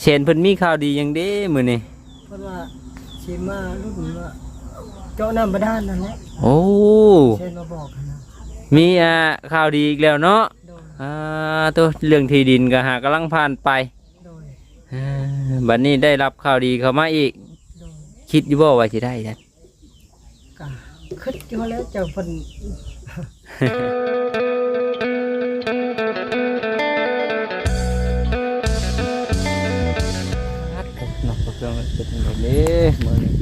เชนเพิ่นมีข่าวดีหยังเด้มื้อนี้เพราะว่าชีมาลูกผมว่าเจ้าน้ำบาดาลนั่นแหละโอ้เช่นมาบอกนะมีอ่าข่าวดีอีกแล้วเนาะโดยอ่าตัวเรื่องที่ดินก็หากำลังผ่านไปโดยอ่าบัดนี้ได้รับข่าวดีเข้ามาอีก โดยคิดอยู่บ่ว่าสิได้นั่น กะคิดอยู่แล้วเจ้าเพิ่น นักเรื่องเป็นแบบนี้มือนี้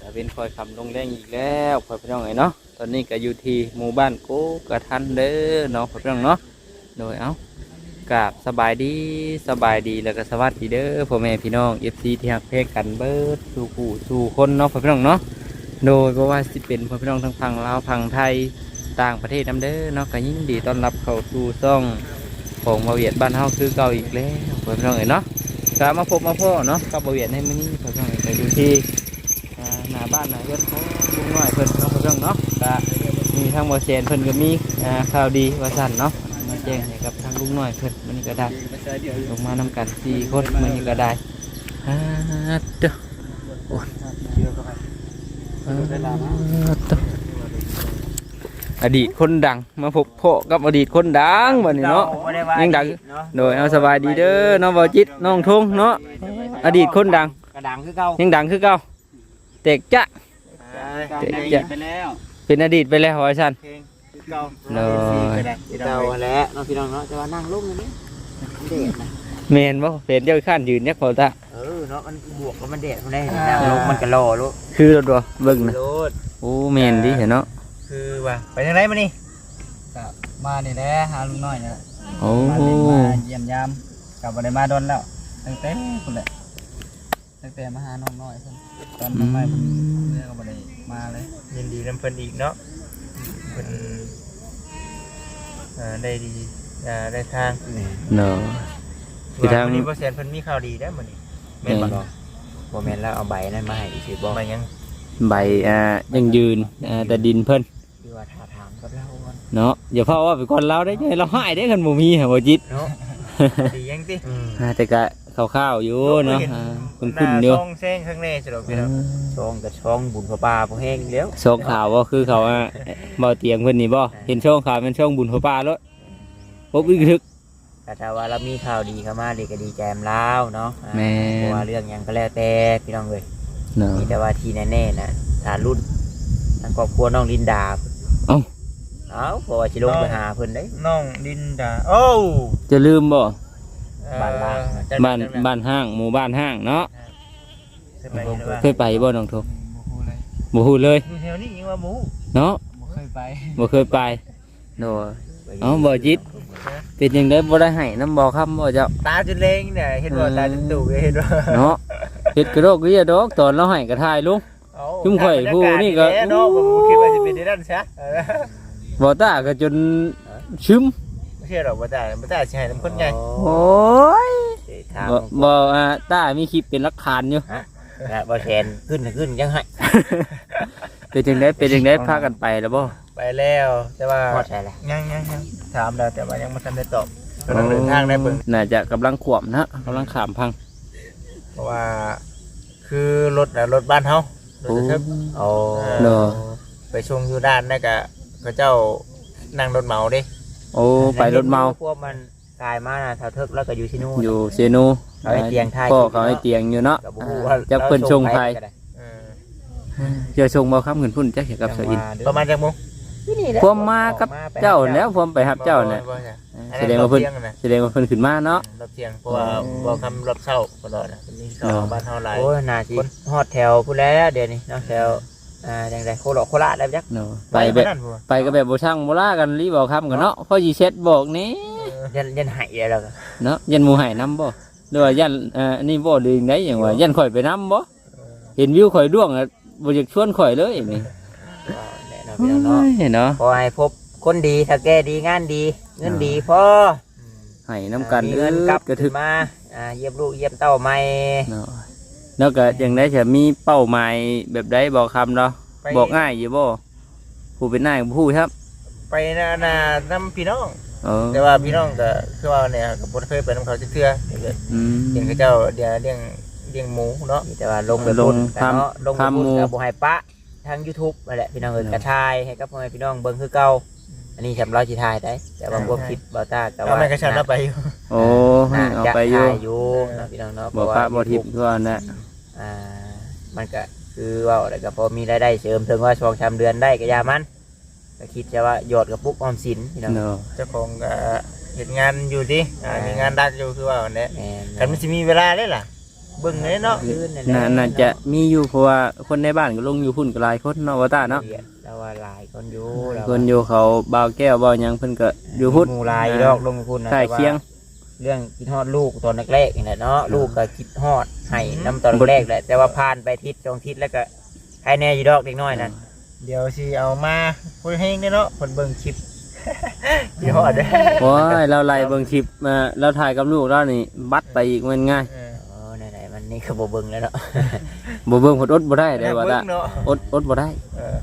ต่เป็นคอยคำลงแรงอีกแล้วพ่อพี่น้องไงเนาะตอนนี้ก็อยู่ที่หมู่บ้านโกกระทันเด้อเนาะพ่อพี่น้องเนาะโดยเอ้ากราบสบายดีสบายดีแล้วก็สวัสดีเด้อพ่อแม่พี่น้อง FC ที่ฮักเพกกันเบิดสู่ผู้สู่คนเนาะพ่อพี่น้องเนาะโดยเพราะว่าสิเป็นพ่อพี่น้องทั้งฝั่งลาวฝั่งไทยต่างประเทศนํเด้อเนาะก็ยินดีต้อนรับเข้าสู่ซ่องของมาเวียดบ้านเฮาคือเก่าอีกแล้วพ่อพี่น้องเอ้ยเนาะ กามาพบมาพ่อเนาะกับบริเวณในมื้อนี้เพิ่นก็ไปอยู่ที่หน้าบ้านหน้าเรือนของลุงน้อยเพิ่นเนาะเพิ่นเนาะก็มีทางบ่แซนเพิ่นก็มีข่าวดีว่าซั่นเนาะมาแจ้งให้กับทางลุงน้อยเพิ่นมื้อนี้ก็ได้ลงมานำกันสี่คนมื้อนี้ก็ได้เด้อโอ้ยอ่าเด้อ อดีตคนดังมาพบพ่อกับอดีตคนดังบัดนี้เนาะยังดังโดยเอาสบายดีเด้อน้องบ่จิตน้องทงเนาะอดีตคนดังกระดังคือเก่ายังดังคือเก่าเตกจะเจ๊จะไปแล้วเป็นอดีตไปแล้วว่าฉันเพลงคือเก่าเลยเก่าแล้วน้องพี่น้องเนาะจะว่านั่งลงอย่างนี้เด็ดนะเมนบ่เป็นเจ้าข้านยืนเนี่ยเขาตาเออเนาะมันบวกกับมันเด็ดมันได้นั่งลงมันก็รอลูกคือรถบ่เบิ่งนะโลดโอ้เมนดิเห็นเนาะ คือว่าไปทางไหนมานี่กับมานี่แหละหาลุงน้อยนี่แหละโอ้มาเล่นมาเยี่ยมยามกลับมาได้มาโดนแล้วตั้งแต่คุณแหละตั้งแต่มาหาน้องน้อยเพิ่นตอนน้องน้อยเพิ่นเมื่อก็บ่ได้มาเลยยินดีน้ำเพิ่นอีกเนาะเพิ่นอ่าได้ดีอ่าได้ทางเนาะคือทางวันนี้บ่แซนเพิ่นมีข่าวดีได้อมื้อนี้แม่นบ่เนาะบ่แม่นแล้วเอาใบนั้นมาให้อีกสิบ่มายังใบอ่ายังยืนอ่าแต่ดินเพิ่น คือว่าท่าทางกับเราก่อนเนาะอย่าเฝ้าว่าไปก่อนเราได้ไงเราหายได้กันบ่มีหาบ่จิตเนาะดียังติอ่าแต่ก็คร่าวๆอยู่เนาะอ่าคุ้นๆอยู่ช่องแซงข้างในสิดอกพี่น้องช่องกับช่องบุญพระป่าพระแห้งแล้วช่องข่าวว่าคือเขาอะบ่เตียงเพิ่นนี่บ่เห็นช่องข่าวเป็นช่องบุญพระป่ารถปุ๊บอีกทึกแต่ถ้าว่าเรามีข่าวดีเข้ามาดีก็ดีใจมแล้วเนาะอ่าแม่นเพราะว่าเรื่องหยังก็แล้วแต่พี่น้องเลยเนาะมีแต่ว่าที่แน่ๆนะฐานรุ่นทางครอบครัวน้องลินดา เอ้าเอ้าเพราะว่าสิลงไปหาเพิ่นได้น้องดินดาโอ้จะลืมบ่บ้านล่างเอ่อบ้านบ้านห้างหมู่บ้านห้างเนาะเคยไปหรือว่าเคยไปบ่น้องทบบ่ฮู้เลยบ่ฮู้เลยอยู่แถวนี้ยังว่าหมูเนาะบ่เคยไปบ่เคยไปโดยเอ้าบ่จิตเป็นจังได๋บ่ได้ให้น้ำบ่คำบ่เจ้าตาจนเลงเนี่ยเห็นว่าตาจนตู่เห็นว่าเนาะเฮ็ดกระโดกกระเดียดอกตอนเราให้ก็ถ่ายลง เอ้าจุ่มข่อยผู้นี่ก็บรรยาาศดีแท้เนาะผมคิดว่าจะเป็นในด้านซะเออบ่ตาก็จนชึมไม่เชื่อหรอกว่าตาว่าตาสิให้น้ำคนใหญ่โอ้ยเอ้ยทางบ่บ่อ่าตามีคลิปเป็นหลักฐานอยู่นะบ่แทนขึ้นน่ะขึ้นยังให้เป็นจังได๋เป็นจังได๋พากันไปแล้วบ่ไปแล้ว แต่ว่าพอดใช่ละยังยังยังถามแล้วแต่ว่ายังไม่ทันได้ตอบกำลังเดินทางได้เบิ่งน่าจะกำลังขวบนะกำลังขามพัง เพราะว่าคือรถน่ะรถบ้านเฮารถโอ้กระทึบโอ้เนาะไปชงอยู่ด้านนั่นก็เขาเจ้านั่งรถเหมาเดิโอ้ไปรถเมา พวกมันกลายมาน่ะเท่าเทิกแล้วก็อยู่ที่นู่น อยู่เซนูเขาให้เตียงท่าพ่อกินเขาให้เตียงอยู่เนาะก็บ่ฮู้ว่าจักเพิ่นชงไผก็ด้เจะชงบ่คำขึ้นพุ่นจักเกี่ยวกับเสาอินประมาณจังโมง ความมากับเจ้าแล้วความไปรับเจ้าน่ะบ่บ่จ้ะแสดงว่าเพิ่นอัรอบที่ยงะแสดงว่าเพิ่นขึ้นมาเนาะ รอบเที่ยงเพราะว่าบ่คำรอบเช้าตลอดนะมีเช้าเนาะ บ้านเฮาหลาย โอ้ยน่าสิฮอดแถวผู้แล้วเดี๋ยวนี้เนาะแถวอ่าจังไดโคโลโคราชได้จักเนาะไปแบบนั่นบ่ไปก็แบบบ่ช่างบ่ล่ากันรีบอกคำกันเนาะพ่อสิเช็ดบอกนี่ยันยันไห้แล้วก็เนาะยันหมู่ให้นํบ่หรือว่ายันเอ่อนี่บ่ดึงได้หยังว่ายันข่อยไปนํบ่เห็นวิวข่อยร่วงอะบ่อยากชวนข่อยเลยนี่ แน่นอนพี่น้องเนาะเฮ้ยเนาะขอให้พบคนดีถ้าแก้ดีงานดี เงินดีพอให้น้ำกันมีเงินกลับกระทึกมาอ่าเยี่ยมลูกเยี่ยมเต้าใหม่เนาะแล้วก็อย่างไดจะมีเป้าหมายแบบใดบอกคำเนาะไปบอกง่ายอยู่บ่ผู้เป็นนายกับผู้ครับ ไปนานานํพี่น้องโเออแต่ว่าพี่น้องก็คือว่าเนี่ยก็บ่เคยไปนํเขาจักเทื่อเดี๋ยวอืมเห็นเขาเจ้าเดี๋ยวเลี้ยงเลี้ยงหมูเนาะมีแต่ว่าลงไปลพุ่งนกันเนาะทำลงไปทำพุ่นหมู่กับบ่ให้ปะ ทาง YouTube นั่นแหละพี่น้องเอิ้นกระชายให้กับพ่อแม่พี่น้องเบิ่งคือเก่าอันนี้สำเราสิถ่ายได้ แต่ว่าพวกคลิปบ่ตาก็เอาว่าไม่กระชันเราไปอยู่โอ้ให้น่าเอาจะไปอยู่ถ่ายอยู่เนาะพี่น้องเนาะบ่ปะบ่ทิพย์ทั่วนะอ่ามันก็คือว่าอะไรก็พอมีรายได้เสริมถึงว่าช่วงชามเดือนได้ก็อยามันก็คิดจะว่าหยอดกับปุ๊กออมสินพี่น้องเนาะเจ้าของก็เห็นงานอยู่ดิอ่ามีงานดักอยู่คือว่าเนี่ยแม่น กันมันจะมีเวลาได้ล่ะ เบิ่งเลยเนาะคืนนั่นแหน่าละน่าจะมีอยู่เพราะว่าคนในบ้านก็ลงอยู่พุ่นก็หลายคนเนาะว่าตาเนาะแล้วว่าหลายคนอยู่แล้วคนอยู่เขาบ่าวแก้วบ่าวหยังเพิ่นก็อยู่พุ่นหมู่หลายดอกลงไปพุ่นนะใกล้แต่ว่าเคียง เรื่องคิดฮอดลูกตอนแรกๆนี่แหละเนาะลูกก็คิดฮอดให้น้ำตอนแรกแหละแต่ว่าผ่านไปทิศสองทิศแล้วก็ให้แน่อยู่ดอกเด็กน้อยนั่นเดี๋ยวสิเอามาพูดให้ได้เนาะคนเบิ่งคลิปยี่ห้อเด้อโอ้ยเราไล่เบิ่งคลิปมาเราถ่ายกับลูกเรานี่บัดไปอีกมันง่าย เออโอ้ไหนๆมันนี่ก็บ่เบิ่งแล้วเนาะบ่เบิ่งเพิ่นอดบ่ได้เด้อว่าตาเบิ่งเนาะอดอดบ่ได้เออ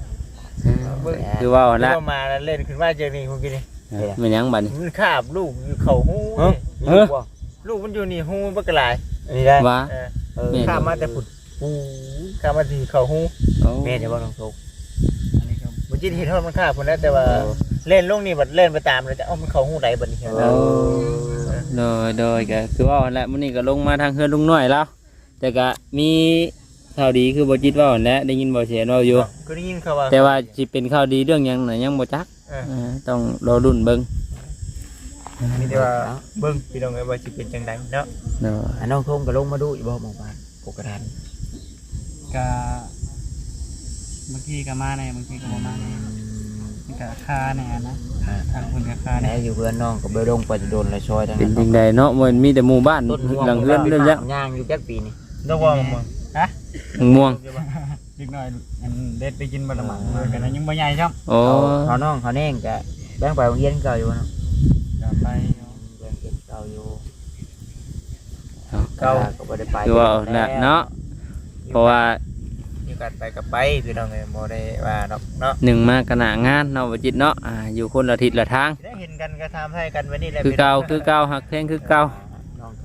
เบิ่งคือว่าแล้ละวมาแล้วเล่นขึ้นมาเจอนี่คุณกินนี่มันหยังบัดนี้มันคาบลูกอยู่เข่าหูเอ้านี่เอ้อลูกมันอยู่นี่หูมันบักกะหลายอันนี้ได้ว่าเออเออแม่ข้ามมาแต่ผุดหูข้ามมาที่เข่าหูโอ้แม่จะบ่ต้องทุกข์อันนี้ก็บ่จิตเห็นว่ามันคาบพุ่นแล้วแต่ว่าเล่นลงนี่บัดเล่นไปตามเลยแต่เอ้ามันเข่าหูใดบัดนี้โอ้โดยโดยก็คือว่าแหละมื้อนี้ก็ลงมาทางเฮือนลุงน้อยแล้ว แต่ก็มีข่าวดีคือบ่จิตว่าหั่นแหละได้ยินบ่เสียนว่าอยู่ ก็ได้ยินเขาว่าแต่ว่าสิเป็นข่าวดีเรื่องหยังน่ะยังบ่จักเออเออต้องรอรุ่นเบิ่งมีแต่ว่าเบิ่งพี่น้องเอ้ยว่าสิเป็นจังไดเนาะเนาะอันน้องทงก็ลงมาดูอยู่บ่หมู่บ้านปกติก็บางทีก็มาในบางทีก็บ่มาในมันก็คาในอันนะทางคุณก็คาในแม่อยู่เพื่อนน้องก็บ่ลงไปจะโดนละซอยทั้งเป็นนั้นจังไดเนาะมันมีแต่หมู่บ้านต้นม่วงหลังเฮือนเรื่องยักย่างอยู่จักปีนี่ ดอกว่ามึงม่วงเล็กน้อยอันเด็ดไปกินบะละหมังกันนะยังบ่ใหญ่ช่ำโอ้เขาเขาน้องเขาแน่งก็แบ่งไปโรงเรียนเก่าอยู่เนาะก็ไปแบ่งเรียนเก่าอยู่เอาเก่าก็บ่ได้ไปคือว่าน่ะเนาะเพราะว่ามีการไปกับไปพี่น้องเอ้ยบ่ได้ว่าดอกเนาะหนึ่งมาขณะงานเนาะบ่จิตเนาะอ่าอยู่คนละทิศละทางได้เห็นกันก็ทำให้กันไว้นี่แหละคือเก่าคือเก่าหักแพงคือเก่าน้อง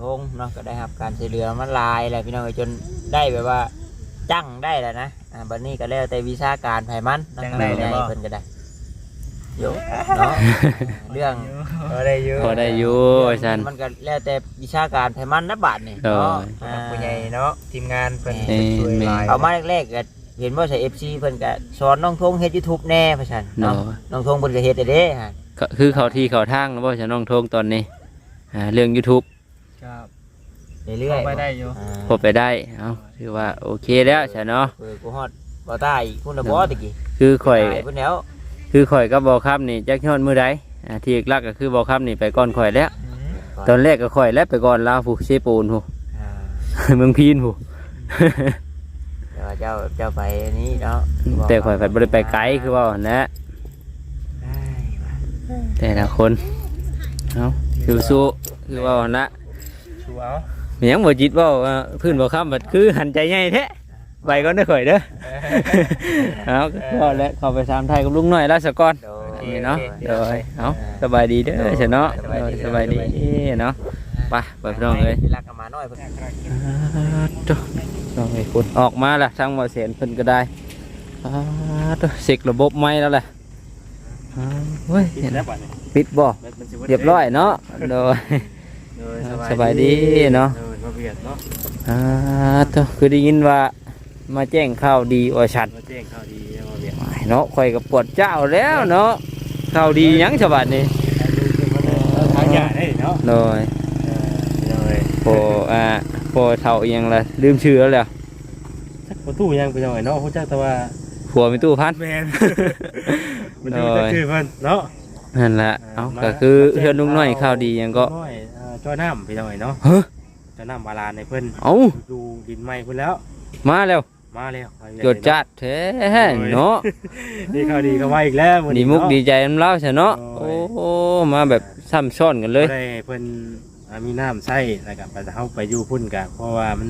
ทงเนาะก็ได้รับการช่วยเหลือมาหลายแหละพี่น้องเอ้ยจนได้แบบว่าจังได้แล้วนะอ่าบัดนี้ก็แล้วแต่วิชาการไผมันเนาะทางใหญ่เพิ่นก็ได้โยเนาะเรื่องเออได้อยู่พอได้อยู่ว่าซั่น มันก็แล้วแต่วิชาการไผมันนะบาดนี่โดยเนาะทางผู้ใหญ่เนาะทีมงานเพิ่นเอ่อช่วยหลายเอามาแรกๆก็เห็นว่าใส่ FC เพิ่นก็สอนน้องทงเฮ็ด YouTube แน่พ่ะฉันเนาะเนาะน้องทงเพิ่นก็เฮ็ดได้เด้ฮะก็คือเขาที่เขาทางแล้วบ่จะน้องโทงตอนนี้อ่าเรื่อง YouTube ก็เรื่อยๆไปได้อยู่อ่าพอไปได้เอ้าถือว่าโอเคแล้วใช่เนาะเออกูฮอดบ่ตายคุณละบ่ตะกี้คือข่อยตายเพิ่นแล้วคือข่อยกับบ่ครับนี่จักยอดมื้อใดอ่าที่หลักก็คือบ่ครับนี่ไปก่อนข่อยแล้วอืมตอนแรกก็ข่อยแล้วไปก่อนลาวผู้เชปูนผู้อ่าเมืองพีนผู้แต่ว่าเจ้าเจ้าไปอันนี้เนาะแต่ข่อยไปบ่ได้ไปไกลคือว่าหั่นแหละได้ว่ะแต่ละคนเอ้าคือสู้คือว่าหั่นละ ชูเอามีหยังบ่จิตเว้าว่าพื้นบ่ค้ำบัดคือหันใจใหญ่แท้ไปก่อนเด้อข่อยเด้อ เอาก็แล้วเข้าไปถามไทยกับลุงหน่อยแล้วสก่อน โดย นี่เนาะเดี๋ยวเอาสบายดีเด้อเฉยเนาะเออสบายดีเนาะไปไปพี่น้องเลยที่รักกันมาหน่อยเพิ่นจ้ะน้องไอ้คนออกมาละทางบ่เสียนเพิ่นก็ได้อ่าตัวเสกระบบไม้แล้วแหละอ่าเฮ้ยปิดแล้วบัดนี้ปิดบ่ เรียบร้อยเนาะโดยโดย สบายดีเนาะโดยบ่เบียดเนาะอ่าตัวคือได้ยินว่ามาแจ้งข่าวดีว่าฉันมาแจ้งข่าวดีบ่เบียดเนาะข่อยก็ปวดเจ้าแล้วเนาะข่าวดีหยังฉบับนี้ทางยาได้เนาะโดยโดยโปอ่าโปเท่าอีหยังละลืมชื่อแล้วแหละจักประตูยังไปจังไดเนาะฮู้จักแต่ว่าผัวมีตู้พันแม่นมันดูจักคือเพิ่นเนาะนั่นแหละเอาก็คือเพื่อนลุงน้อยข่าวดีหยังก็น้ อยอ่าจ้อยน้ำไปจังไดเนาะเฮ้ยจ้อยน้ำบาลานในเพิ่นเอาดูดินใหม่เพิ่นแล้ว มาแล้ว มาแล้วจดจัดแท้เนาะดีข่าวดีก็ว่าอีกแล้วมื้อดีนี้มุกเนาะดีใจน้ำเล่าใช่เนาะโอ้โอ้ยมาแบบซ้ำซ้อนกันเลยได้เพิ่นอ่ามีน้ำใช้แล้วก็ไปเฮาไปอยู่พุ่นก็เพราะว่ามัน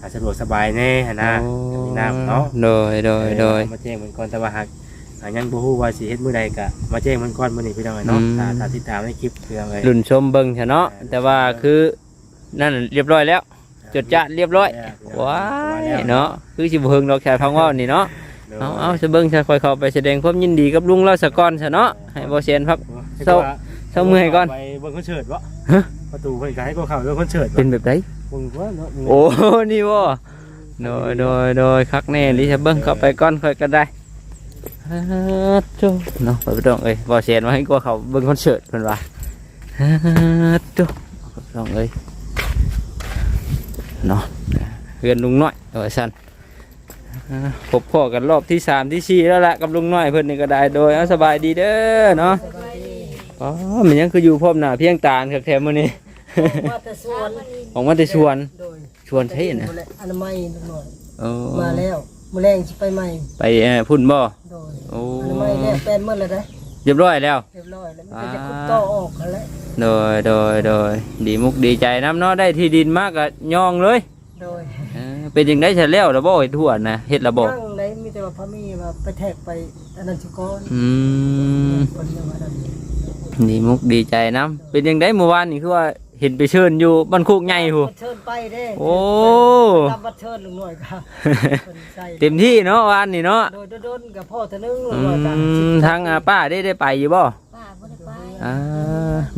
อ่าสะดวกสบายแน่หันนะโอ้มีน้ำเนาะโดยโดยโดยมาแจ้งเพิ่นก่อนแต่ว่าหาก อ่ายังบ่ฮู้ว่าสิเฮ็ดมื้อใดก็มาแจ้งมันก่อนมื้อนี้พี่น้องเนาะอืม ถ้าถ้าติดตามในคลิปพี่น้องเอ้ยรุ่นชมเบิ่งซะเนาะแต่ว่าคือนั่นเรียบร้อยแล้ว จดจะเรียบร้อยว้ายเนาะคือสิบ่เฮิงดอกแค่พังเว่านี่เนาะเอาเอาจะเบิ่งซะค่อยเข้าไปแสดงความยินดีกับลุงเราซะก่อนซะเนาะให้บ่เสียนพัก เศร้าเศร้าเมื่อยก่อน ไปเบิ่งคอนเสิร์ตบ่ฮะ ประตูเพิ่นก็ให้พวกเขาเบิ่งคอนเสิร์ตบ่เป็นแบบไดเบิ่งว่าเนาะโอ้นี่บ่โดยโดยโดยคักแน่ลิจะเบิ่งเข้าไปก่อนค่อยก็ได้ ฮัดโจเนาะไปต้องเอ้ยบ่เสียนมาให้กลัวเขาเบิ่งคอนเสิร์ตเพิ่นว่าฮัดโจไปต้องเอ้ยเนาะเฮือนลุงน้อยเอาไว้ซั่นพบพ่อกันรอบที่สามที่สี่แล้วละกับลุงน้อยเพิ่อนนี่ก็ได้โดยสบายดีเด้อเนาะอ๋อมันยังคืออยู่พร้อมหน้าเพียงตาคักแท้มื้อนี้มาแต่สวนออกมาแต่ชวนชวนใช่นะอนามัยหน่อยมาแล้ว มื้อแรงสิไปใหม่ไปเอ่อพุ่นบ่ โดยโอ้อนามัยแล้วแปลนหมดแล้วได้เรียบร้อยแล้ว เรียบร้อยแล้วมันก็จะคุบต่อออกแล้วโดยโดยโดยดีมุกดีใจน้ำเนาะได้ที่ดินมากก็ย่องเลยโดยเออเป็นยังได้เฉแล้วระบ่เฮ็ดทั่วนะเฮ็ดระบ่นั่งได้มีแต่ว่าพระมีว่าไปแทกไปอันนั้นสิก่อนอืมคนยังว่านั้นดีมุกดีใจน้ำเป็นยังได้เมื่อวานนี่คือว่า เห็นไปเชิญอยู่บ้านโคกใหญ่หูบัดเชิญไปเด้โอ้ตามบัดเชิญลุงหน่อยครับคนใส่เต็มที่เนาะวานนี่เนาะโดยโดนๆกับพ่อเทนึงลุอืงหน่อยจ้ะมทางอาป้าได้ได้ไปอยู่บ่ป้าบ่ได้ไปอ่า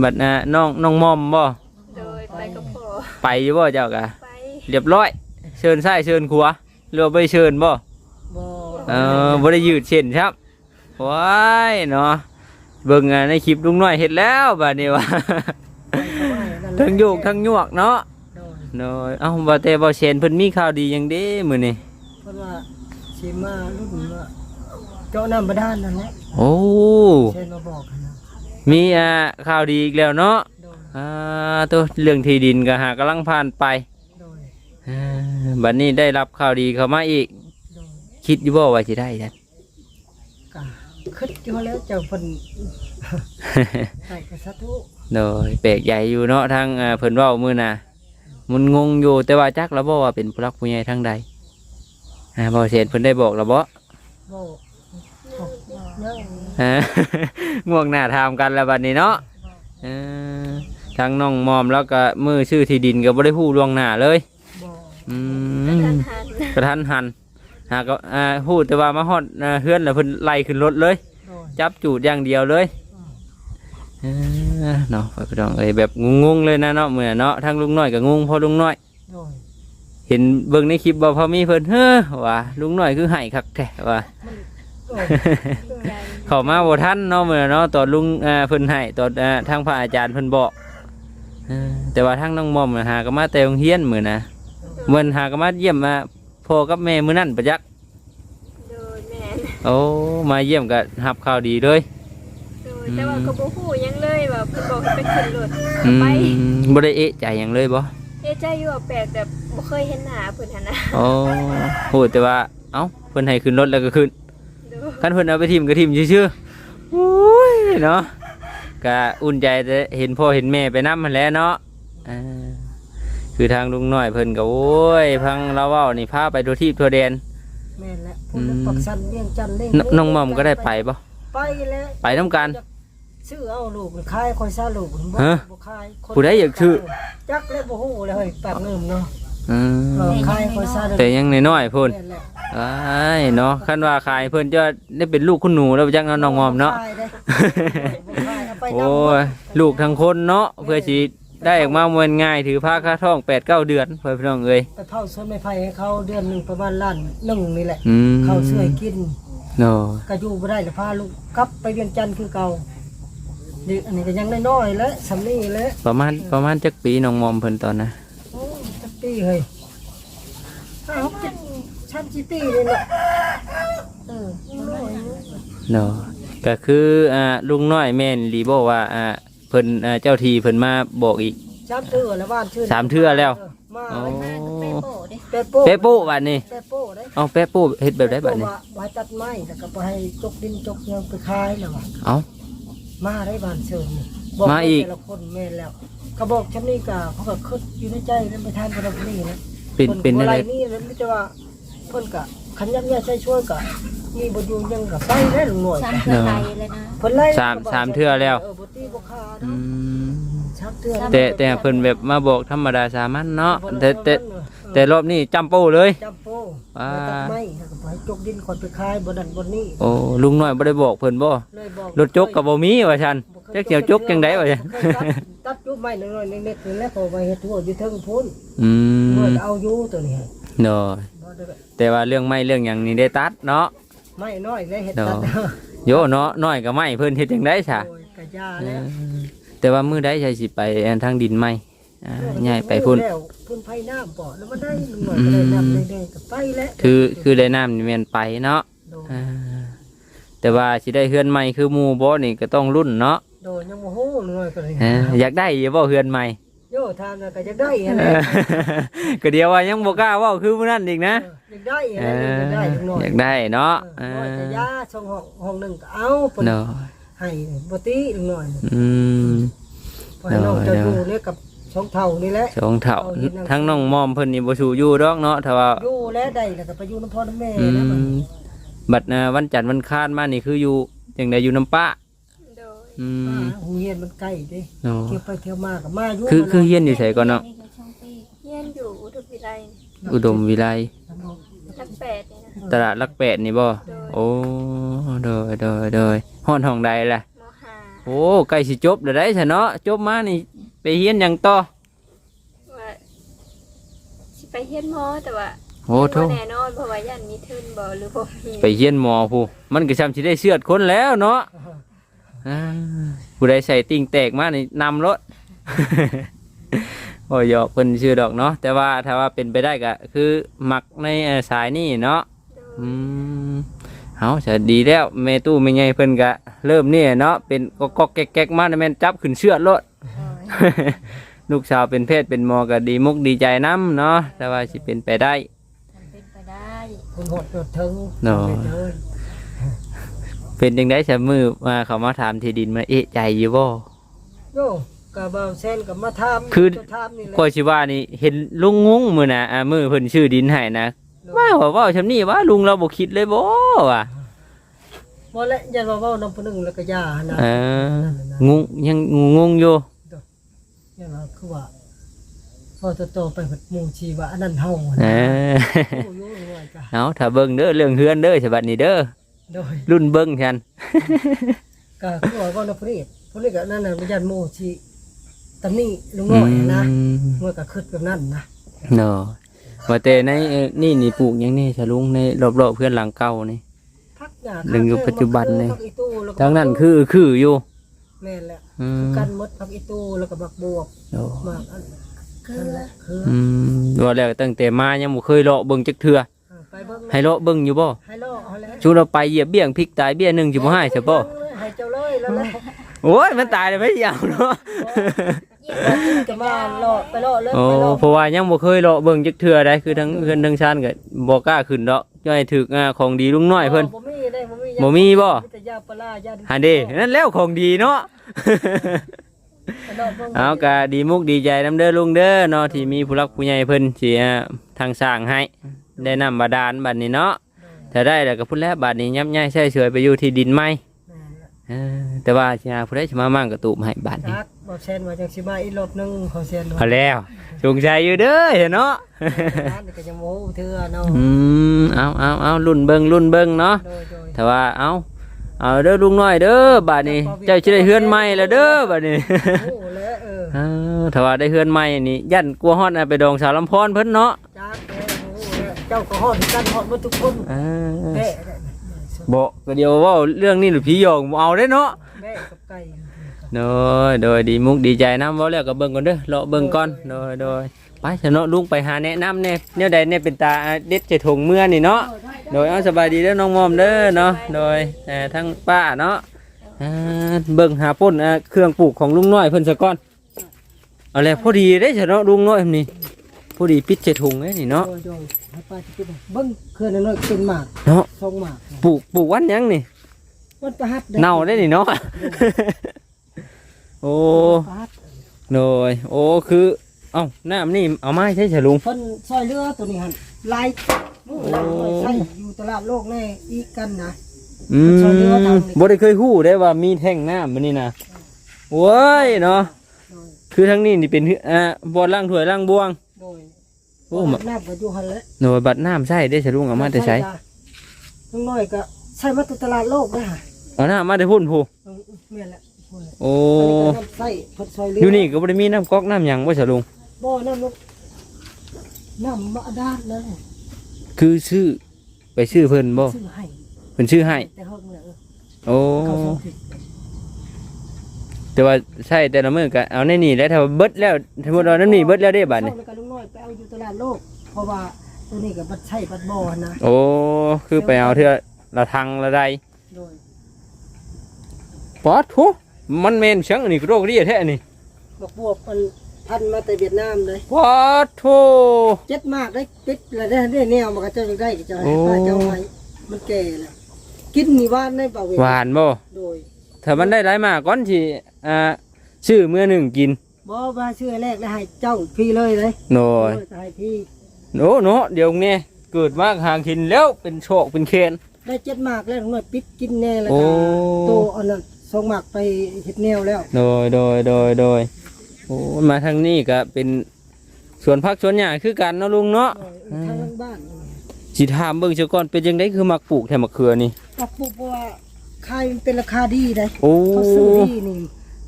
บัดน่ะน้องน้องมอมบ่โดยไปกับพ่อไปอยู่บ่เจ้ากะไปเรียบร้อย เชิญซ้ายเชิญขวาหรือว่าบ่ไปเชิญบ่บ่เออบ่ได้ยืดเส้นครับว้ายเนาะเบิ่งอะในคลิปลุงน้อยเฮ็ดแล้วบัดนี้ว่า ทั้งโยกทั้งยวกเนาะโดยเนาะเอ้าบ่แต่บ่เชนเพิ่นมีข่าวดีหยังเด้มื้อนี้เพราะว่าสิมารุ่นว่าเจาะน้ำบาดาลนั่นแหละโอ้เช่นมาบอกกันนะมีอ่าข่าวดีอีกแล้วเนาะโดยอ่าตัวเรื่องที่ดินก็หากำลังผ่านไปโดยอ่าบัดนี้ได้รับข่าวดีเข้ามาอีก โดยคิดอยู่บ่ว่าสิได้จังกะคิดอยู่แล้วเจ้าเพิ่นใส่กระสัตุ โดยแปลกใหญ่อยู่เนาะทางอ่าเพิ่นเว้ามื้อน่ะมันงงอยู่แต่ว่าจักแล้วบ่ว่าเป็นผู้รักผู้ใหญ่ทางใดอ่าบ่เชนเพิ่นได้บอกแล้วบ่บอกงฮะง่วงหน้าถามกันแล้วบัดนี้เนาะเออทางน้องมอมแล้วก็มือชื่อที่ดินก็บ่ได้ฮู้ล่วงหน้าเลยบอกอืมกระทันหันหากก็อ่าฮู้แต่ว่ามาฮอดอ่าเฮือนแล้วเพิ่นไล่ขึ้นรถเลย โดยจับจูดอย่างเดียวเลยเออ เนาะไปน้องเอ้ยแบบงงๆเลยนะเนาะเหมือนเนาะทางลุงน้อยก็งงพอลุงน้อย โดยเห็นเบิ่งในคลิปบ่พอมีเพิ่นเฮ้อว่าลุงน้อยคือไห้คักแท้ว่า โดย เข้ามาบ่ทันเนาะมื้อเนาะตอนลุงอ่าเพิ่นให้ตอนอ่าทางพระอาจารย์เพิ่นบอกเออแต่ว่าทางน้องมอมน่ะหาก็มาแต่โรงเรียนมื้อนะเมื่อนหาก็มาเยี่ยมมาพ่อกับแม่มื้อนั้นประจักษ์โดยแม่นโอ้มาเยี่ยมก็รับข่าวดีเลยโด ยแต่ว่าก็บ่ฮู้หยังเลยว่าเพิ่นบอกให้ไปขึ้นรถอืไปมบ่ได้เอะใจหยังเลยบ่เอะใจอยู่ว่าแปลกแต่บ่เคยเห็นหน้าเพิ่นหั่นนะโอ้โหแต่ว่าเอ้าเพิ่นให้ขึ้นรถแล้วก็ขึ้นโดยคันเพิ่นเอาไปทิมก็ทิมชื่อๆโอ้ยเนาะก็อุ่นใจแต่เห็นพ่อเห็นแม่ไปนำมันแหล้วเนาะอ่าคือทางลุงน้อยเพิ่นก็โอ้ยพังเราเว้านี่พาไปทั่วที่ทั่วแดน แม่นแล้วผมจะปักสันเลี้ยงจันทร์เลี้ยงนน้องหมอมก็ได้ไปบ่ไปแล้วไปนํกัน ซื้อเอาลูกขายคอยซาลูกบ่ฮะบ่ขายคนผู้ใดอยากซื้อ จักแล้วบ่ฮู้เลยเฮ้ยปากเงิมเนาะอืเออมขายคอยซาลูกแต่ยังน้อยๆพุ่นแม่นแล้วอ้ายเนาะคันว่าขายเพิ่นจะได้เป็นลูกคุณหนูแล้วจักเนาะน้องหมอมเนาะ บ่ขายได้บ่ขายเอาไปโอ้นำยลูกทั้งคนเนาะเพื่อสิได้ออกมาเมือนง่ายถือผ้าค่าท้องแปดเก้าเดือนเพื่อนพี่น้องเอ้ยไปเผาสวนไม้ไผ่ให้เขาเดือนหนึงประมาณล้านหนึงนี่แหละ อืมเขาช่วยกิน เนาะก็อยู่บ่ได้แล้วพาลูกกลับไปเวียงจันทน์คือเก่า เด็กอันนี้ก็ยังน้อยๆแล้วสำนี้แล้วประมาณประมาณจักปีน้องมอมเพิ่นตอนนะโอ้จักปีเฮ้ยห้าหกเจ็ดชั้นสิปีเลยเนาะเออน้อยๆเนาะก็คืออ่าลุงน้อยแม่นรีบอกว่าอ่าเพิ่นอ่าเจ้าทีเพิ่นมาบอกอีกสามเทื่อแล้วบ้านชื่อสามเทื่อแล้ว มาโอ้ไปโป้เด้เปโป้เป๊ะโป้บัดนี้เปโป้ได้เอาเป๊ะโป้เฮ็ดแบบได้บัดนี้ว่าว่าตัดไม้แล้วก็ไปให้จกดินจกเงินไปขายแล้วว่ะเอา มาได้บ้านเชิญนี่มาอีก แต่ละคนแม่นแล้วเขาบอกฉันนี่ก็เขาก็คิดอยู่ในใจแล้วไปทานพระนี่นะเป็นเป็นอะอะไรไร นี่แล้วไม่ใช่ว่าเพิ่นก็ขันยักแย่ใช้ช่วยก็นี่บ่อยู่ยังกับไปได้ลุงหน่อยสามเพื่อไทยเลยนะเพิ่นไล่สามสามเทื่อแล้ว เออบ่ตีบ่ขาดอืมสามเทื่อแต่แต่เพิ่นแบบมาบอกธรรมดาสามัญเนาะแต่แต่ แต่รอบนี้จำโป้เลย จับโป้อ่าไปตัดไม้แล้วก็ไปจกดินก่อนไปคายบ่ดันบ่นี้โอ้ลุงน้อยบ่ได้บอกเพิ่นบ่เลยบอกรถจกก็บ่มีว่าซั่นจักเสียวจกจังได๋ว่าซั่นเคยตัดตัดจุบไม้น้อยๆเล็กๆนี่แหล้วเขาไปเฮ็ดทั่วอยู่เทิงพุ่นอืเพิ่มนเอาอยู่ตัวนี้เนาะบ่ได้แต่ว่าเรื่องไม่เรื่องหยังนี่ได้ตัดเนาะ ไม้น้อยเลยเฮ็ดเนาะตัดโยเนาะน้อยก็ไม่เพิ่นเฮ็ดจังได๋ซะโอ้ยกะยาแล้วแต่ว่ามื้อใดใช่สิไปอันทางดินไหม อ่าย้ายไปพุ่นแล้วพุ่นไผน้ำบ่แล้วมันได้ลุงหน่อยก็ได้น้ำได้ๆก็ไปแล้วคือคือได้น้ำนี่แม่นไปเนาะโดนอ่าแต่ว่าสิได้เฮือนใหม่คือหมู่บ่นี่ก็ต้องรุ่นเนาะโดนยังบ่ฮู้เลยก็เลยเอออยากได้อยู่บ่เฮือนใหม่ โยทานน่ะก็จะได้อะเอไรอก็เดียวว่ายังบ่กล้าเว้าคือมื้อนั้นอีกนะอยากได้อะเอไรออยากได้ลุงหน่อยอยากได้เนาะเอเอออจะยาช่องห้องห้องหนึงก็เอาเพิ่นเนาะให้บ่ติลุงหน่อยอืมเพราะให้น้องเนาะจะอยู่เนี่ยกับ ช่องเท่านี่แหละสองเท่าทั้งน้องมอมเพิ่นนี่บ่สู้อยู่ดอกเนาะถ้าว่าอยู่แล้วได้แล้วก็ไปอยู่น้ำพ่อน้ำแม่อืแล้วมันมบัดน่ะวันจันทร์วันคานมานี่คืออยู่จังไดอยู่น้ำป้าโดยอือ่ามโรงเรียนมันใกล้เด้เนาะเที่ยวไปเที่ยวมาก็มาอยู่คือคือเฮียนอยู่ไสก่อนเนาะนี่คือช่องปีเฮียนอยู่อุทุมวิไลอุดมวิไลทักแปดนี่นะตลาดลักแปดนี่บ่โดยโอ้โดยโดยโดยห้อนห้องใดล่ะ มห้าโอ้ใกล้สิจบแล้วได้ซะเนาะจบมานี่ ไปเฮียนหยังต่อว่าสิไปเฮียนหมอแต่ว่าโอ้โทบ่แน่นอนเพราะว่ายันมีทุนบ่หรือบ่มีไปเฮียนหมอผู้มันก็ซ้ำสิได้เชือดคนแล้วเนาะอ่าผู้ใดใส่ติ่งแตกมานี่นำรถ โอ้ยหยอกเพิ่นชื่อดอกเนาะแต่ว่าถ้าว่าเป็นไปได้ก็คือมักในเอ่อสายนี่เนาะ โดยอืมเอาจะดีแล้วแม่ตู้แม่ใหญ่เพิ่นก็เริ่มนี่เนาะเป็นก็ก็แก๊กๆมาแม่นจับขึ้นเชือดรถ ลูกสาวเป็นเพศเป็นหมอก็ดีมุกดีใจน้ำเนาะแต่ว่าสิเป็นไปได้ทำเป็นไปได้คุณหดหดถึงเนาะไปเลยเป็นจังได้ฉันมือมาเขามาถามที่ดินมาเอะใจอยู่บ่โยก็บ่าวแซนก็มาถามคือจะถามนี่แหละก็สิว่านี่เห็นลุงงงมือน่ะอ่ามือเพิ่นชื่อดินให้นะว่าว่าเว้าชำนี้ว่าลุงเราบ่คิดเลยบ่ว่ะบ่และอย่าว่าเว้านำผู้หนึงแล้วก็ย่านะเอองงยังงงอยู่ อย่าว่าคือว่าพอโตๆไปเพิ่นหมู่ชีว่าอันนั้นเฮาเอนะอโอ้ยโอ้ยจ้ะเอาถ้าเบิ่งเด้อเรื่องเฮือนเด้อฉบับนี้เด้อโดยรุ่นเบิ่งฉันก็คือว่าเว้านำผู้นี้ผู้นี้ก็นั่นน่ะบ่ยันหมู่ชีตำหนี้ลุงน้อยนะอืมเมื่อก็คิดแบบนั้นนะเนาะว่าแต่ในเอ่อนี่นี่ปลูกหยังนี่ฉลุงในรอบๆเพื่อนหลังเก่านี่ พักหญ้าหนึ่งอยู่ปัจจุบันนี่พักอีตู้แล้วก็ทั้งนั้นคือคืออยู่ แม่นแหละอืมกันหมดพักอีตู้แล้วก็บักบวบโอ้มากอันคือนั่นแหละคืออืมว่าแล้วตั้งแต่มายังบ่เคยเลาะเบิ่งจักเทื่ออ่าไปเบิ่งให้เลาะเบิ่งอยู่บ่ให้ล่อเอาแล้วชูเราไปเหยียบเบี้ยงพริกตายเบี้ยหนึงสิบ่ให้ซะบ่ให้เจ้าเลยแล้วแหละโอ้ยมันตายแล้วไม่ยาวเนาะ จะมาล่อไปล่อเลยโอ้ไปล่อเพราะว่ายังบ่เคยเลาะเบิ่งจักเทื่อใดคือทั้งเพิ่นทั้งชานก็บ่กล้าขึ้นดอกย่อยถึกอ่าของดีลุงน้อยเพิ่น บ่มีได้บ่มีบ่มีบ่ แต่ยาปลาร้ายาหันเด้นั่นแล้วของดีเนาะ ไปล่อบิ่งเอากะดีมุกดีใจน้ำเด้อลุงเด้อเนาะที่มีผู้รักผู้ใหญ่เพิ่นสิอ่ทางสร้างให้ ได้นำบาดาลบัดนี้เนาะถ้าได้แล้วก็พุ่นแล้วบัดนี้ยับยั้งใช้เฉยไปอยู่ที่ดินไหมเออแต่ว่าสิหาผู้ใดสิมามั่งกระตูมให้บัดนี้ จัก บ่แซนว่าจังสิมาอีกรอบหนึงเขาแซนพอแล้วสงสัยอยู่เด้อเนาะ ร้านนี่ก็จะโม้เทื่อเนาะอืมเอาเอาเอารุ่นเบิ่งรุ่นเบิ่งเนาะ โดยโดย แต่ว่าเอาเอาเด้อลุงน้อยเด้อบัดนี้ เจ้าสิได้เฮือนใหม่แล้วเด้อบัดนี้ โอ้แล้วเออเออถ้าว่าได้เฮือนใหม่นี่ยันกลัวฮอดน่ะไปดองสาวลำพรเพิ่นเนาะจักแล้วโอ้แล้วเจ้าก็ฮอดกันฮอดหมดทุกคนเออแม่บอกก็เดียวเว่าเรื่องนี้หรือผีหยอกบ่เอาได้เนาะ แม่กับไก่ โดยโดยดีมุกดีใจน้ำเว่าแล้วก็เบิ่งก่อนเด้อเลาะเบิ่งก่อนโดยโดยไปเถอะเนาะลุงไปหาแนะนำเนี่ยเนี่ยใดเนี่ยเป็นตาเด็ดจะถงเมื่อนี่เนาะโดยเอาสบายดีเด้อน้องมอมเด้อเนาะโดยเอ่อทั้งป้าเนาะอ่าเบิ่งหาป่นอ่าเครื่องปลูกของลุงน้อยเพิ่นซะก่อนเอาแล้วพอดีได้อเถอะเนาะลุงน้อยเพิ่นนี่พอดีปิดเจถุงเลยนี่เนาะโดยโดยให้ป้าสิกินเบิ่งเคลื่อนน้อยๆเป็นหมากเนาะทรงหมากปลูกปลูกวันหยังนี่มันประหัดเน่าได้นี่เนาะ โอ้ประหัดโดยโอ้คือเอ้าน้ำนี่เอาไม้ใช่ฉลุงเพิ่นซอยเรือตัวนี้หั่นลายมือลายน้อยใส่อยู่ตลาดโลกแน่อีกกันนะอืช่วยเหลือทางมนี้บ่ได้เคยฮู้ได้ว่ามีแท่งน้ำมันนี่นะโว้ยเนาะคือทั้งนี้นี่เป็นอ่าบ่อล้างถ้วยล้างบวงโดยโอ้มาน้ำก็อยู่หันแหล้วหน่วยบัตรน้ำใช่ได้สลุงเอามาแต่ใช้น้องน้อยก็ใช้มาแตตลาดโลกนะฮะเอาน้ำมาได้พุ่นผู้เออแม่นแหละพูดเลย โอ้อันนี้ก็น้ำใส่เพิ่นซอยเรืออยู่นี่ก็บ่ได้มีน้ำก๊อกน้ำหยังบ่สลุง บ่อน้ำลูกน้ำบาดาลนะคือชื่อไปชื่อเพิ่นบ่ซื้อให้เพิ่นชื่อให้ แต่เฮาเนี่ยเออโอ้ เขาส่งผิดแต่ว่าใช่แต่ละมื้อก็เอาในนี่แหล้วถ้าเบิดแล้วสมมุติว่าน้ำนี่เบิดแล้วเด้บัดนี่เข้าแล้วก็ลุงน้อยไปเอาอยู่ตลาดโลก เพราะว่าตัวนี้ก็บัดใช้บัดบ่อนะโอ้ คือไปเอาเทื่อละทางละใดโดย ปอดทุ มันแม่นเชิงอันนี้โรคเรียแท้อันนี่บักบวบมันพันมาแต่เวียดนามเลยปอดทุเจ็ดมากได้ติดแล้วได้ได้แนวมันก็เจ้าจะได้ก็จะให้โอ้ป้าเจ้าให้มันแก่แล้วกินนี่หวานได้เปล่าเวยหวานบ่โดยถ้ามันได้หลายมากก่อนสิอ่าชื่อเมื่อหนึ่งกินบ่ว่าชื่อแรกแล้วให้เจ้าพี่เลยเลยโน่ยเออจะให้พี่โนโนเดี๋ยวนี้เกิดมากหางกินแล้วเป็นโชคเป็นเคนได้เจ็ดมากแล้วลุงน้อยปิดกินแน่แล้วโอ้ก็โตอันนั้น ส่งมากไปเฮ็ดแนวแล้วโดยโดยโดยโดยโอ้มาทางนี้ก็เป็นสวนพักสวนหญ้าคือกันเนาะลุงเนาะโดยทางหลังบ้านสิถามเบิ่งเสียก่อนเป็นยังไงคือมักปลูกแถมมะเขือนี่กับปลูกเพราะว่าขายมันเป็นราคาดีได้โอ้เขาซื้อดีนี่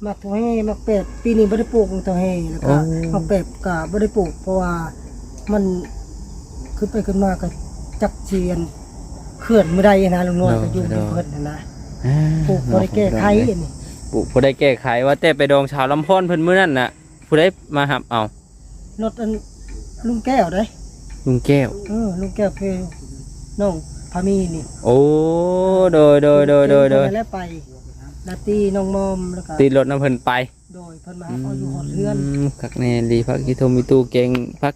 มักตัวให้มักเป็ดปีนี้บ่ได้ปลูกตัวให้แล้วก็โอ้มักเป็ดก็บ่ได้ปลูกเพราะว่ามันขึ้นไปขึ้นมาก็จักเจียนเคลื่อนไม่ได้นะลุงน้อยก็อยู่ที่เพิ่นน่ะนะอ่า ปลูกบ่ได้แก้ไขนี่ปลูกบ่ได้แก้ไขว่าแต่ไปดองชาวลำพอนเพิ่นมื้อนั้นน่ะผู้ใดมาหับเอารถอันลุงแก้วเด้ลุงแก้ว เออลุงแก้วคือน้องพามีนี่โอ้โดยโดยโดยโดยโดยเพิ่นแล้วไปลาตีน้องมอมแล้วก็ติดรถน้ำเพิ่นไปโดยเพิ่นมาเอาอยู่หอดเรือนมคักแน่ดีพักกิโทมิตูเก่งพัก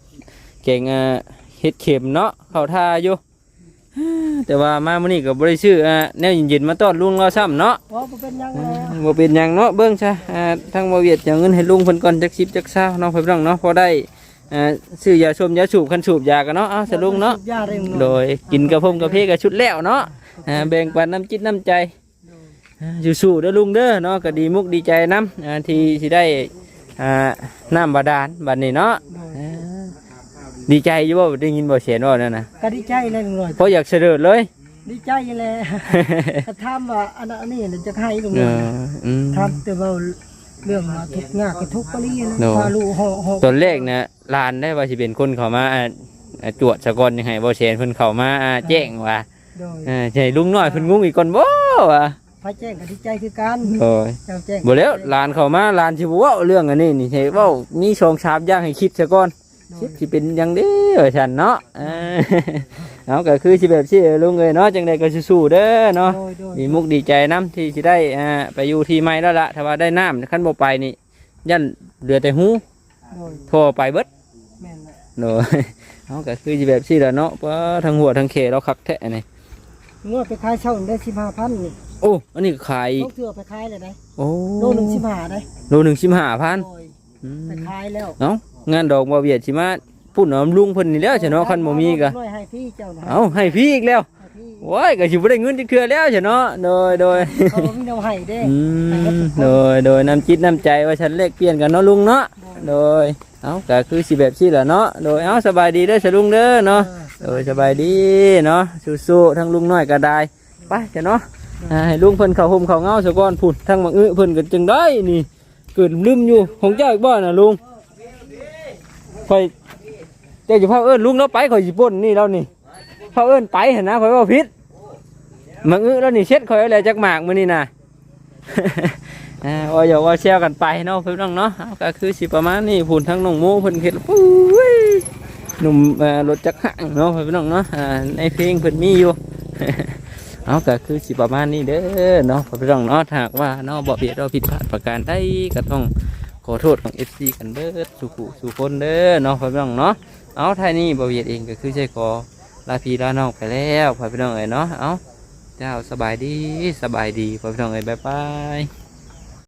เก่งอ่าเฮ็ดเข็มเนาะเข้าท่าอยู่ แต่ว่ามามื้อนี้ก็บ่ได้ชื่ออ่าแนวเย็นๆมาต้อนลุงเราซ้ำเนาะเพราะบ่เป็นหยังแล้วบ่เป็นหยังเนาะเบิ่งซะอ่าทางบ่เวียดจะเอาเงินให้ลุงเพิ่นก่อนจัก10จัก20เนาะเพิ่นน้องเนาะพอได้อ่าซื้อยาชมยาสูบคันสูบยากันเนาะเอาซะลุงเนาะสูบยาได้ลุงโดน้อยยกินกระพงกระเพกระชุดแล้วเนาะอ่าแบ่งปันน้ำจิตน้ำใจอ่าอยู่สู้เด้อลุงเด้อเนาะก็ดีมุกดีใจน้ำอ่าที่สิได้อ่าน้ำบาดาลบัดนี้เนาะอ่า ดีใจอยู่บ่ได้ยินบ่เสียงว่านั่นน่ะก็ดีใจเลยลุงน้อยเพราะอยากเสด็จเลย ดีใจเลยถ้าถามว่าอันนั้นอันนี้เดี๋ยวจะให้ลุงเอน้อยออืมถามแต่ว่าเรื่องมาทุกข์ยากก็ทุกข์ปรีนะโดพาลูกห่อห่อตอนแรกนะลานได้ว่าสิเป็นคนเข้ามาอ่าอ่าตรวจสะกอนยังไงบ่เสียนเพิ่นเข้ามาอ่าแจ้งว่าโดยอ่าใช่ลุงน้อยเพิ่นงงอีกก่อนบ่ว่าพระแจ้งก็ดีใจคือกันโอ้ยเจ้าแจ้งบ่แล้วหลานเข้ามาหลานสิบ่เว้าเรื่องอันนี้นี่ใช่เว้ามีชองชาบอย่างให้คิดซะก่อน คิดสิเป็นหยังเด้อว่าซั่นเนาะเออเอาก็คือสิแบบสิลุงเอ้ยเนาะจังไดก็สู้ๆเด้อเนาะโดยโดยมีมุกดีใจนํที่สิได้อ่าไปอยู่ที่ใหม่แล้วล่ะถ้าว่าได้น้ำคันบ่ไปนี่ยันเหลือแต่หูโดยโทรไปเบิดแม่นแหละโดยเอาก็คือสิแบบสิล่ะเนาะเพราะทั้งหัวทั้งเขเราคักแท้นี่งวดไปขายเช่าได้สิบห้าพันนี่โอ้อันนี้ขายต้องเถื่อไปขายเลยได้โอ้โลหนึ่งสิบห้าได้โลหนึ่งสิบห้าพันโดยไปขายแล้วเอ้า งานดอกบ่เวียดสิมาพุ่นอาลุงเพิ่นนี่แล้วใช่เนาะคันบ่มีก็น้อยให้พี่เจ้านะเอาให้พี่อีกแล้วโอ้ยก็สิบ่ได้เงินจักเทื่อแล้วใช่เนาะโดยโดยเขาบ่มีแนวให้เด้อืมโดยโดยน้ำจิตน้ำใจว่าฉันเลขเปลี่ยนกันเนาะลุงเนาะโดยเอาก็คือสิแบบสิล่ะเนาะโดยเอาสบายดีเด้อสลุงเด้อเนาะโดยสบายดีเนาะสู้ๆทั้งลุงน้อยก็ได้ไปจ้ะเนาะให้ลุงเพิ่นเข้าห่มเข้าเงาซะก่อนพุ่นทั้งมังอื้อเพิ่นก็จึงได้นี่เกิดลืมอยู่ของเจ้าอีกบ่น่ะลุง ค่อยเจ้าอยู่พาเอิ้นลุงเนาไปข่อยสิป่นนี่แล้วนี่พาเอิ้นไปเหั่นนะข่อยว้าผิดมังอื้อแล้วนี่เช็ดข่อยอาแล้วจักหมากมือนี้น่ะอ่าว่าอย่าว่าแซวกันไปเนาะเพื่อนน้องเนาะก็คือสิประมาณนี้พูนทั้งน้องโมเพิ่นเฮ็ดปุ้ยหนุ่มรถจักรห่างเนาะเพื่อนน้องเนาะในเพลงเพิ่นมีอยู่เอาก็คือสิประมาณนี้เด้อเนาะเพื่อนน้องเนาะถาหากว่าเนาะบ่เบียดเราผิดพลาดประการใดก็ต้อง ขอโทษของ FC กันเด้อสุขุสุคนเด้อเนาะเพื่อนน้องเนาะเอาท่ายนี้บ่เบียดเองก็คือใช่ขอลาพี่ลาน้องไปแล้วพ่อนน้องเอ๋ยเนาะเอาเจ้าสบายดีสบายดีพ่อนน้องเอ๋ยบายบาย